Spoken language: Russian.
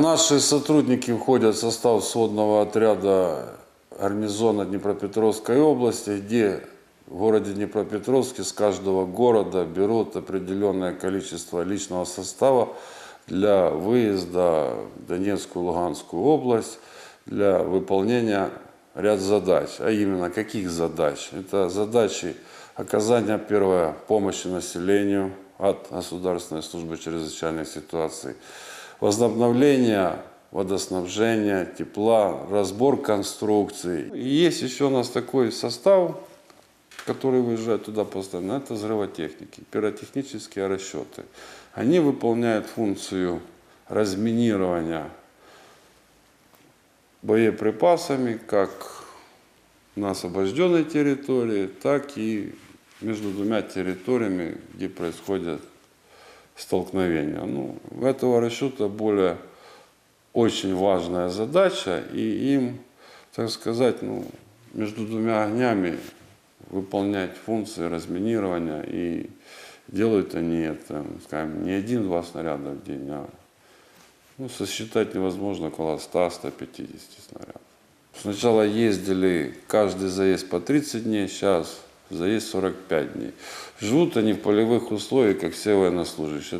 Наши сотрудники входят в состав сводного отряда гарнизона Днепропетровской области, где в городе Днепропетровске с каждого города берут определенное количество личного состава для выезда в Донецкую, Луганскую область для выполнения ряд задач. А именно, каких задач? Это задачи оказания первой помощи населению от Государственной службы чрезвычайных ситуаций, возобновление водоснабжения, тепла, разбор конструкций. И есть еще у нас такой состав, который выезжает туда постоянно, это взрывотехники, пиротехнические расчеты. Они выполняют функцию разминирования боеприпасами как на освобожденной территории, так и между двумя территориями, где происходят столкновения. Ну, у этого расчета более очень важная задача, и им, так сказать, ну, между двумя огнями выполнять функции разминирования, и делают они это, скажем, не один-два снаряда в день, а ну, сосчитать невозможно, около 100-150 снарядов. Сначала ездили каждый заезд по 30 дней, сейчас заезд 45 дней. Живут они в полевых условиях, как все военнослужащие.